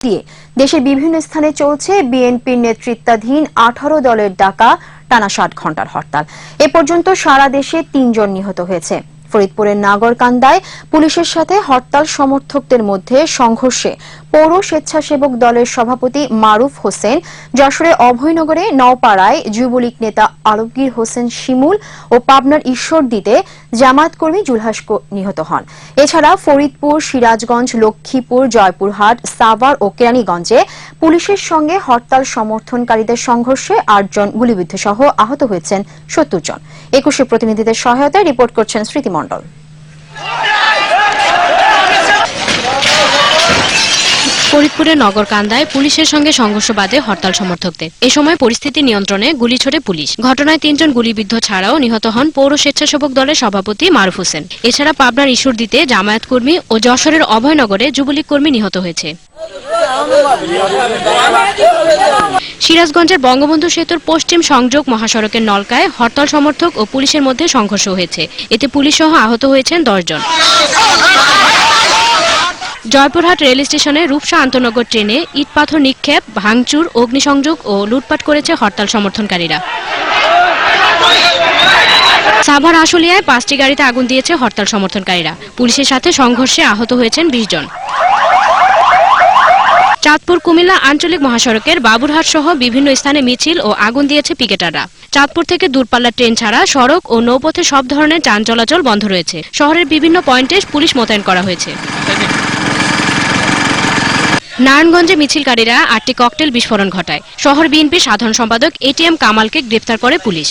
দিয়ে দেশের বিভিন্ন স্থানে চলছে বিএনপির নেতৃত্বাধীন আঠারো দলের ডাকা টানা ষাট ঘণ্টার হরতাল। এ পর্যন্ত সারা দেশে তিনজন নিহত হয়েছে। ফরিদপুরের নাগরকান্দায় পুলিশের সাথে হরতাল সমর্থকদের মধ্যে সংঘর্ষে পৌর স্বেচ্ছাসেবক দলের সভাপতি মারুফ হোসেন যশোরে অভয়নগরে নওপাড়ায় যুবলীগ নেতা আলমগীর হোসেন শিমুল ও পাবনার ঈশ্বরদীতে জামায়াত কর্মী জুলহাস নিহত হন। এছাড়া ফরিদপুর, সিরাজগঞ্জ, লক্ষ্মীপুর, জয়পুরহাট, সাভার ও কেরানীগঞ্জে পুলিশের সঙ্গে হরতাল সমর্থনকারীদের সংঘর্ষে আটজন গুলিবিদ্ধ সহ আহত হয়েছেন সত্তর জন। একুশে প্রতিনিধিদের সহায়তায় রিপোর্ট করছেন স্মৃতি মণ্ডল। ফরিদপুরের নগরকান্দায় পুলিশের সঙ্গে সংঘর্ষ বাদে হরতাল সমর্থকদের। এ সময় পরিস্থিতি নিয়ন্ত্রণে গুলি ছোড়ে পুলিশ। ঘটনায় তিনজন গুলিবিদ্ধ ছাড়াও নিহত হন পৌর স্বেচ্ছাসেবক দলের সভাপতি মারুফ হোসেন। এছাড়া পাবনার ইস্যুর দিতে জামায়াত কর্মী ও যশোরের অভয়নগরে যুবলীগ কর্মী নিহত হয়েছে। সিরাজগঞ্জের বঙ্গবন্ধু সেতুর পশ্চিম সংযোগ মহাসড়কের নলকায় হরতাল সমর্থক ও পুলিশের মধ্যে সংঘর্ষ হয়েছে। এতে পুলিশ সহ আহত হয়েছেন দশজন জয়পুরহাট রেল স্টেশনে রূপসা আন্তনগর ট্রেনে ইট পাথর নিক্ষেপ, ভাঙচুর, অগ্নিসংযোগ ও লুটপাট করেছে হরতাল সমর্থনকারীরা। সাভার আশুলিয়ায় পাঁচটি গাড়িতে আগুন দিয়েছে হরতাল সমর্থনকারীরা। পুলিশের সাথে সংঘর্ষে আহত হয়েছেন বিশ জন। চাঁদপুর, কুমিল্লা আঞ্চলিক মহাসড়কের বাবুরহাট সহ বিভিন্ন স্থানে মিছিল ও আগুন দিয়েছে পিকেটাররা। চাঁদপুর থেকে দূরপাল্লার ট্রেন ছাড়া সড়ক ও নৌপথে সব ধরনের যান চলাচল বন্ধ রয়েছে। শহরের বিভিন্ন পয়েন্টে পুলিশ মোতায়েন করা হয়েছে। নারায়ণগঞ্জে মিছিলকারীরা আটটি ককটেল বিস্ফোরণ ঘটায়। শহর বিএনপির সাধারণ সম্পাদক এটিএম কামালকে গ্রেফতার করে পুলিশ।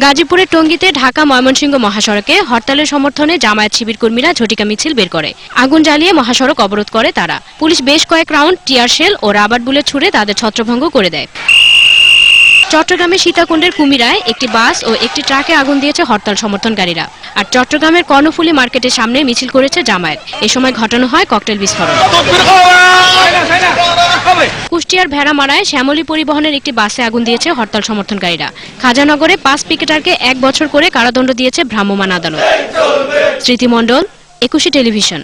গাজীপুরের টঙ্গীতে ঢাকা ময়মনসিংহ মহাসড়কে হরতালের সমর্থনে জামায়াত শিবির কর্মীরা ঝটিকা মিছিল বের করে। আগুন জ্বালিয়ে মহাসড়ক অবরোধ করে তারা। পুলিশ বেশ কয়েক রাউন্ড টিয়ার শেল ও রাবার বুলেট ছুড়ে তাদের ছত্রভঙ্গ করে দেয়। চট্টগ্রামের সীতাকুণ্ডের কুমিরায় একটি বাস ও একটি ট্রাকে আগুন দিয়েছে হরতাল সমর্থনকারীরা। আর চট্টগ্রামের কর্ণফুলী মার্কেটের সামনে মিছিল করেছে জামায়াত। এ সময় ঘটানো হয় ককটেল বিস্ফোরণ। কুষ্টিয়ার ভেড়ামারায় শ্যামলী পরিবহনের একটি বাসে আগুন দিয়েছে হরতাল সমর্থনকারীরা। খাজানগরে পাঁচ পিকেটারকে এক বছর করে কারাদণ্ড দিয়েছে ভ্রাম্যমান আদালত। স্মৃতিমণ্ডল একুশে টেলিভিশন।